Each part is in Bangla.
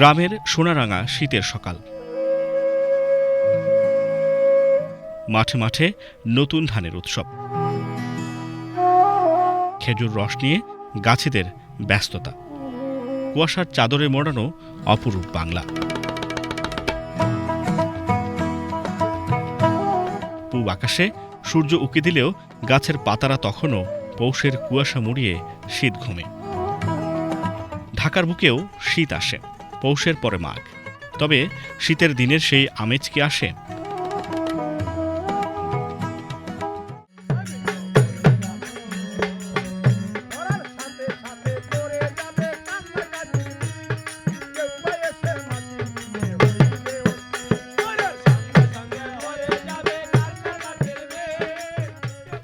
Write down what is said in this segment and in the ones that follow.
গ্রামের সোনারাঙা শীতের সকাল। মাঠে মাঠে নতুন ধানের উৎসব। খেজুর রস নিয়ে গাছেদের ব্যস্ততা। কুয়াশার চাদরে মোড়ানো অপরূপ বাংলা। পূব আকাশে সূর্য উকি দিলেও গাছের পাতারা তখনও পৌষের কুয়াশা মুড়িয়ে শীত ঘুমে। ঢাকার বুকেও শীত আসে। পৌষের পরে মাঘ। তবে শীতের দিনের সেই আমেজ কি আসে?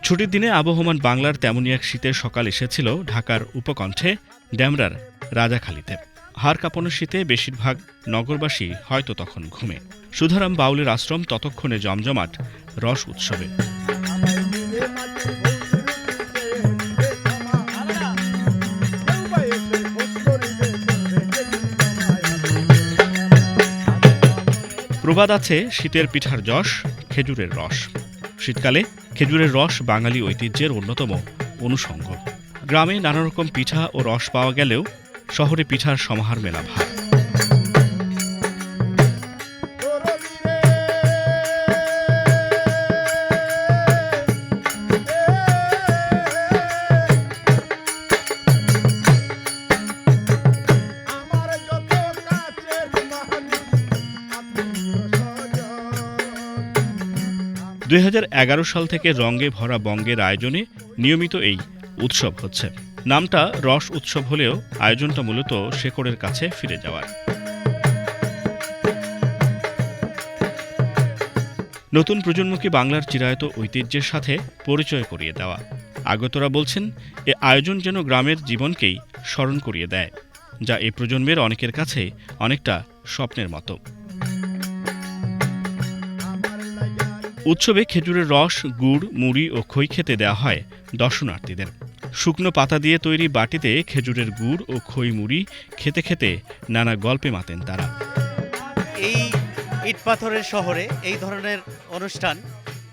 ছুটির দিনে আবহমান বাংলার তেমনই এক শীতের সকাল এসেছিল ঢাকার উপকণ্ঠে ড্যামরার রাজাখালীতে। হাড় কাঁপানো শীতে বেশিরভাগ নগরবাসী হয়তো তখন ঘুমে। সুধারাম বাউলের আশ্রম ততক্ষণে জমজমাট রস উৎসবে। প্রবাদ আছে শীতের পিঠার যশ, খেজুরের রস। শীতকালে খেজুরের রস বাঙালি ঐতিহ্যের অন্যতম অনুষঙ্গ। গ্রামে নানা রকম পিঠা ও রস পাওয়া গেলেও শহরে পিঠার সমাহার মেলা কাছের দুই সাল থেকে রঙে ভরা বঙ্গের আয়োজনে নিয়মিত এই উৎসব হচ্ছে। নামটা রস উৎসব হলেও আয়োজনটা মূলত শেকড়ের কাছে ফিরে যাওয়ার। নতুন প্রজন্মকে বাংলার চিরায়ত ঐতিহ্যের সাথে পরিচয় করিয়ে দেওয়া। আগতরা বলছেন, এ আয়োজন যেন গ্রামের জীবনকেই স্মরণ করিয়ে দেয়, যা এই প্রজন্মের অনেকের কাছে অনেকটা স্বপ্নের মতো। উৎসবে খেজুরের রস, গুড়, মুড়ি ও খই খেতে দেওয়া হয় দর্শনার্থীদের। শুকনো পাতা দিয়ে তৈরি বাটিতে খেজুরের গুড় ও খই মুড়ি খেতে খেতে নানা গল্পে মাতেন তারা। এই ইট পাথরের শহরে এই ধরনের অনুষ্ঠান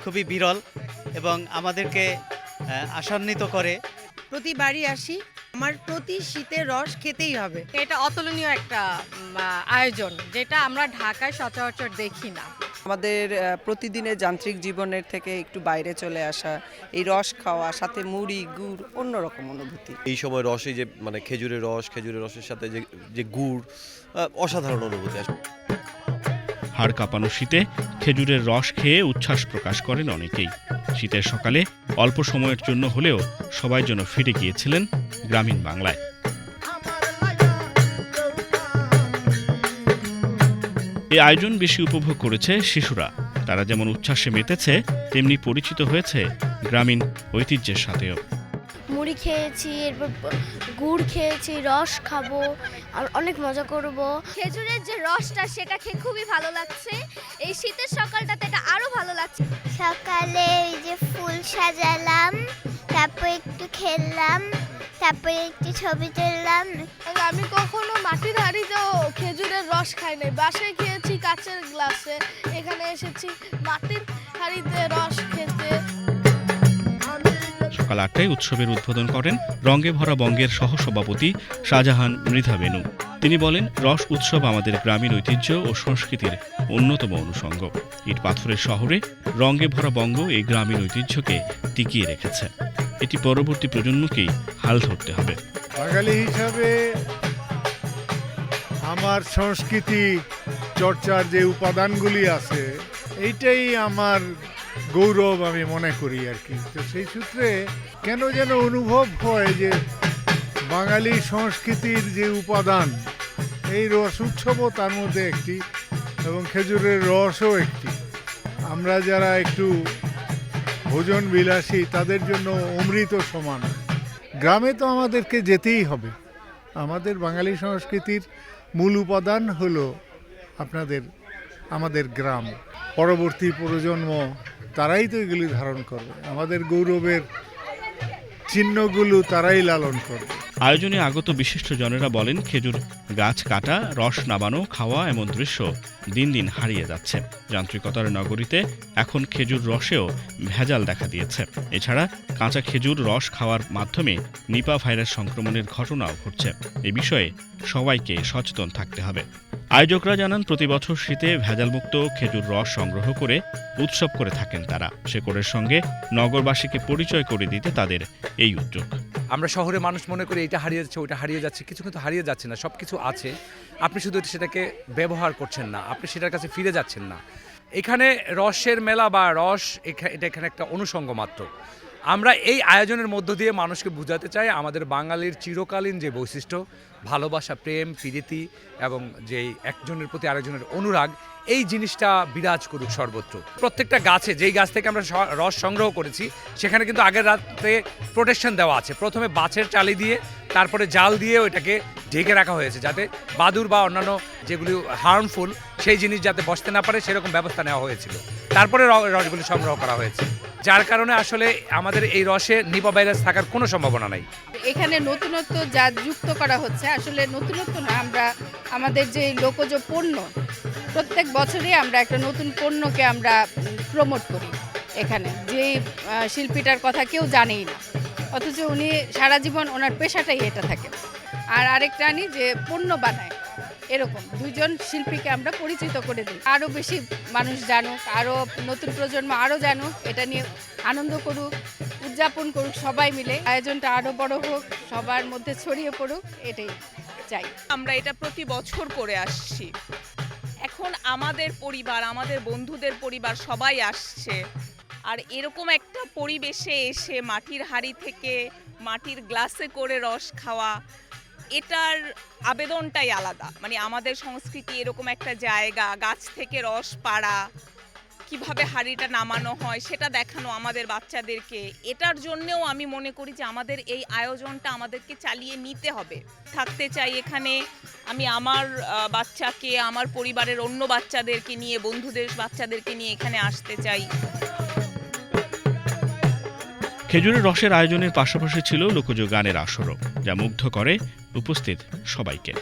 খুবই বিরল এবং আমাদেরকে আহ, আশান্বিত করে। প্রতিবারই আসি আমার প্রতি শীতের রস খেতেই হবে। এটা অতুলনীয় একটা আয়োজন যেটা আমরা ঢাকায় সচরাচর দেখি না। আমাদের প্রতিদিনের যান্ত্রিক জীবনের থেকে একটু বাইরে চলে আসা এই রস খাওয়া সাথে মুড়ি গুড় অন্যরকম অনুভূতি। এই সময় রসে যে মানে খেজুরের রস খেজুরের রসের সাথে যে যে গুড় অসাধারণ অনুভূতি আসে। হাড় কাঁপানো শীতে খেজুরের রস খেয়ে উচ্ছ্বাস প্রকাশ করেন অনেকেই। শীতের সকালে অল্প সময়ের জন্য হলেও সবাই যেন ফিরে গিয়েছিলেন গ্রামীণ বাংলায়। এই আয়োজন বেশি উপভোগ করেছে শিশুরা। তারা যেমন উচ্ছ্বাসে মেতেছে তেমনি পরিচিত হয়েছে গ্রামীণ ঐতিহ্যের সাথেও। মুড়ি খেয়েছি এরপর গুড় খেয়েছি রস খাব আর অনেক মজা করব। খেজুরের যে রসটা সেটা খেয়ে খুবই ভালো লাগছে। এই শীতের সকালটাতে এটা আরও ভালো লাগছে। সকালে এই যে ফুল সাজালাম তারপর একটু খেললাম তারপরে একটু ছবি তুললাম। আমি কখনো মাটির হাঁড়িতেও খেজুরের রস খাই নাই। বাসায় খেয়েছি কাচের গ্লাসে এখানে এসেছি মাটির হাঁড়িতে রস খেতে। সকাল আটটায় উৎসবের উদ্বোধন করেন রঙ্গে ভরা বঙ্গের সহসভাপতি শাহজাহান মৃধা বেনু। তিনি বলেন রস উৎসব আমাদের গ্রামীণ ঐতিহ্য ও সংস্কৃতির অন্যতম অনুষঙ্গ। ইট পাথরের শহরে রঙ্গে ভরা বঙ্গ এই গ্রামীণ ঐতিহ্যকে টিকিয়ে রেখেছে। এটি পরবর্তী প্রজন্মকেই হাল ধরতে হবে। বাঙালি হিসাবে আমার সংস্কৃতি চর্চার যে উপাদানগুলি আছে, এইটাই আমার গৌরব আমি মনে করি আর কি। তো সেই সূত্রে কেন যেন অনুভব হয় যে বাঙালি সংস্কৃতির যে উপাদান, এই রস উৎসবও তার মধ্যে একটি এবং খেজুরের রসও একটি। আমরা যারা একটু ভোজন বিলাসী তাদের জন্য অমৃত সমান। গ্রামে তো আমাদেরকে যেতেই হবে। আমাদের বাঙালি সংস্কৃতির মূল উপাদান হলো আপনাদের, আমাদের গ্রাম। পরবর্তী প্রজন্ম, তারাই তো এগুলি ধারণ করবে। আমাদের গৌরবের চিহ্নগুলো তারাই লালন করবে। আয়োজনে আগত বিশিষ্টজনেরা বলেন, খেজুর গাছ কাটা, রস নামানো, খাওয়া এমন দৃশ্য দিন দিন হারিয়ে যাচ্ছে। যান্ত্রিকতার নগরীতে এখন খেজুর রসেও ভেজাল দেখা দিয়েছে। এছাড়া কাঁচা খেজুর রস খাওয়ার মাধ্যমে নিপা ভাইরাস সংক্রমণের ঘটনাও ঘটছে। এ বিষয়ে সবাইকে সচেতন থাকতে হবে। আয়োজকরা জানান, প্রতি বছর শীতে ভেজালমুক্ত খেজুর রস সংগ্রহ করে উৎসব করে থাকেন তারা। শেকড়ের সঙ্গে নগরবাসীকে পরিচয় করে দিতে তাদের এই উদ্যোগ। আমরা শহরে মানুষ মনে করি এটা হারিয়ে যাচ্ছে ওটা হারিয়ে যাচ্ছে, কিছু কিন্তু হারিয়ে যাচ্ছে না সব কিছু আছে। আপনি শুধু সেটাকে ব্যবহার করছেন না, আপনি সেটার কাছে ফিরে যাচ্ছেন না। এখানে রসের মেলা বা রস এটা এখানে একটা অনুষঙ্গ মাত্র। আমরা এই আয়োজনের মধ্য দিয়ে মানুষকে বোঝাতে চাই আমাদের বাঙালির চিরকালীন যে বৈশিষ্ট্য, ভালোবাসা, প্রেম, প্রীতি এবং যে একজনের প্রতি আরেকজনের অনুরাগ, এই জিনিসটা বিরাজ করুক সর্বত্র। প্রত্যেকটা গাছে, যেই গাছ থেকে আমরা রস সংগ্রহ করেছি, সেখানে কিন্তু আগের রাতে প্রোটেকশন দেওয়া আছে। প্রথমে বাছের চালি দিয়ে, তারপরে জাল দিয়ে ওইটাকে ঢেকে রাখা হয়েছে যাতে বাদুর বা অন্যান্য যেগুলি হার্মফুল সেই জিনিস যাতে বসতে না পারে সেরকম ব্যবস্থা নেওয়া হয়েছিল। তারপরে রসগুলি সংগ্রহ করা হয়েছে। যার কারণে আসলে আমাদের এই রসে নিপা ভাইরাস থাকার কোনো সম্ভাবনা নাই। এখানে নতুনত্ব যা যুক্ত করা হচ্ছে, আসলে নতুনত্ব না, আমরা আমাদের যে লোকজ পণ্য, প্রত্যেক বছরই আমরা একটা নতুন পণ্যকে আমরা প্রমোট করি এখানে। যে শিল্পীটার কথা কেউ জানেই না। অথচ উনি সারা জীবন ওনার পেশাটাই এটা থাকে। আর আরেকটা আনি যে পণ্য বানায়। এরকম দুইজন শিল্পীকে আমরা পরিচিত করে দিই। আরও বেশি মানুষ জানুক আরও নতুন প্রজন্ম আরও জানুক, এটা নিয়ে আনন্দ করুক, উদযাপন করুক সবাই মিলে। আয়োজনটা আরও বড় হোক, সবার মধ্যে ছড়িয়ে পড়ুক, এটাই চাই। আমরা এটা প্রতি বছর করে আসছি। এখন আমাদের পরিবার, আমাদের বন্ধুদের পরিবার সবাই আসছে। আর এরকম একটা পরিবেশে এসে মাটির হাড়ি থেকে মাটির গ্লাসে করে রস খাওয়া এটার আবেদনটাই আলাদা। মানে আমাদের সংস্কৃতি এরকম একটা জায়গা, গাছ থেকে রস পাড়া, কীভাবে হাঁড়িটা নামানো হয় সেটা দেখানো আমাদের বাচ্চাদেরকে। এটার জন্যেও আমি মনে করি যে আমাদের এই আয়োজনটা আমাদেরকে চালিয়ে নিতে হবে। থাকতে চাই এখানে আমি আমার বাচ্চাকে, আমার পরিবারের অন্য বাচ্চাদেরকে নিয়ে, বন্ধুদের বাচ্চাদেরকে নিয়ে এখানে আসতে চাই। খেজুরের রসের আয়োজনের পাশাপাশি ছিল লোকজ গানের আসরও যা মুগ্ধ করে উপস্থিত সবাইকে।